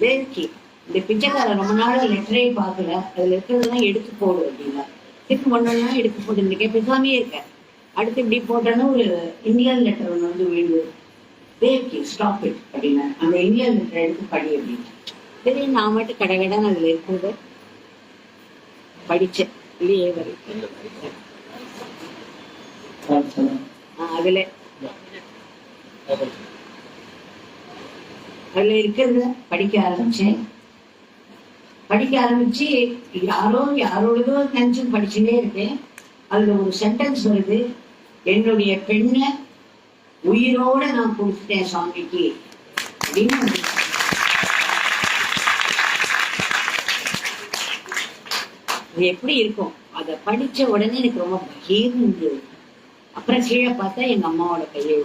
தேவகி இந்த பிச்சைக்காரன் ரொம்ப நாளா லெட்டரே பார்க்கல. அதுல இருக்கிறதெல்லாம் எடுத்து போடு அப்படின்னா. திருப்பி ஒன்னொன்னா எடுத்து போட்டு இந்த பேசாமே இருக்க. அடுத்து இப்படி போட்டோன்னா ஒரு இந்தியன் லெட்டர் ஒன்று வந்து விழுது தேவகி ஸ்டாப் இட் அப்படின்னா. அந்த இந்தியன் லெட்டர் எடுத்து படி அப்படின்னு. சரி நான் மட்டும் கடகடன் அதுல இருக்கிறத படிச்சேன். இல்லையே வரைக்கும் அதுல. அதுல இருக்கிறத படிக்க ஆரம்பிச்சேன். படிக்க ஆரம்பிச்சு யாரோ யாரோடதோ நினைச்சு படிச்சுட்டே இருக்கேன். அதுல ஒரு சென்டென்ஸ் வருது என்னுடைய பெண்ணை உயிரோட நான் கொடுத்துட்டேன் சாமிக்கு. அப்படின்னு அது எப்படி இருக்கும்? அதை படிச்ச உடனே எனக்கு ரொம்ப பகீர்ந்து அப்புறம் கீழே பார்த்தா எங்க அம்மாவோட கையை